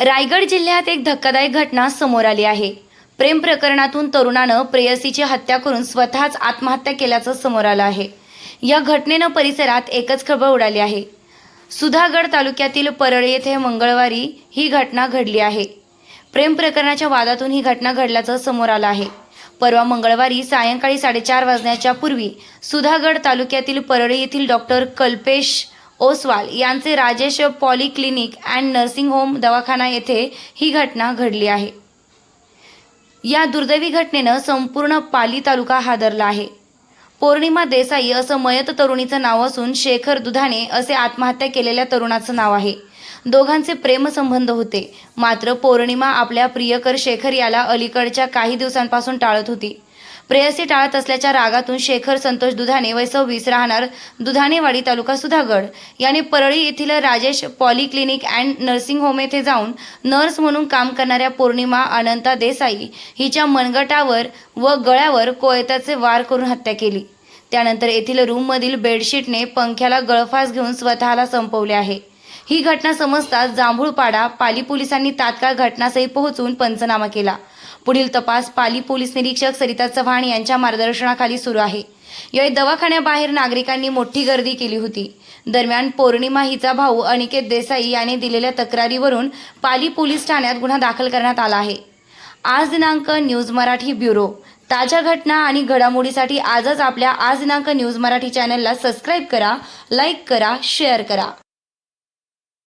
रायगड जिल्ह्यात एक धक्कादायक घटना समोर आली आहे. प्रेम प्रकरणातून तरुणानं प्रेयसीची हत्या करून स्वतःच आत्महत्या केल्याचं समोर आलं आहे. या घटनेनं परिसरात एकच खळबळ उडाली आहे. सुधागड तालुक्यातील परळी येथे मंगळवारी ही घटना घडली आहे. प्रेम प्रकरणाच्या वादातून ही घटना घडल्याचं समोर आलं आहे. परवा मंगळवारी सायंकाळी साडेचार वाजण्याच्या पूर्वी सुधागड तालुक्यातील परळी येथील डॉक्टर कल्पेश ओसवाल यांचे Rajesh polyclinic and nursing home दवाखाना येथे ही घटना घडली आहे. या दुर्दैवी घटनेनं संपूर्ण पाली तालुका हादरला आहे. पौर्णिमा देसाई असं मयत तरुणीचं नाव असून शेखर दुधाने असे आत्महत्या केलेल्या तरुणाचं नाव आहे. दोघांचे प्रेमसंबंध होते. मात्र पौर्णिमा आपल्या प्रियकर शेखर याला अलीकडच्या काही दिवसांपासून टाळत होती. प्रेयसी टाळत असल्याच्या रागातून शेखर संतोष दुधाने वय सव्वीस राहणार दुधानेवाडी तालुका सुधागड. याने परळी येथील Rajesh polyclinic and nursing home येथे जाऊन नर्स म्हणून काम करणाऱ्या पौर्णिमा अनंता देसाई हिच्या मनगटावर व गळ्यावर कोयत्याचे वार करून हत्या केली. त्यानंतर येथील रूममधील बेडशीटने पंख्याला गळफास घेऊन स्वतःला संपवले आहे. ही घटना समजताच जांभूळपाडा पाली पोलिसांनी तात्काळ घटनास्थळी पोहोचून पंचनामा केला. पुढील तपास पाली पोलीस निरीक्षक सरिता चव्हाण यांच्या मार्गदर्शनाखाली सुरू आहे. यावेळी दवाखान्याबाहेर नागरिकांनी मोठी गर्दी केली होती. दरम्यान पौर्णिमा हिचा भाऊ अनिकेत देसाई याने दिलेल्या तक्रारीवरून पाली पोलीस ठाण्यात गुन्हा दाखल करण्यात आला आहे. आज दिनांक न्यूज मराठी ब्युरो. ताज्या घटना आणि घडामोडीसाठी आजच आपल्या आज दिनांक न्यूज मराठी चॅनलला सबस्क्राईब करा लाईक करा शेअर करा.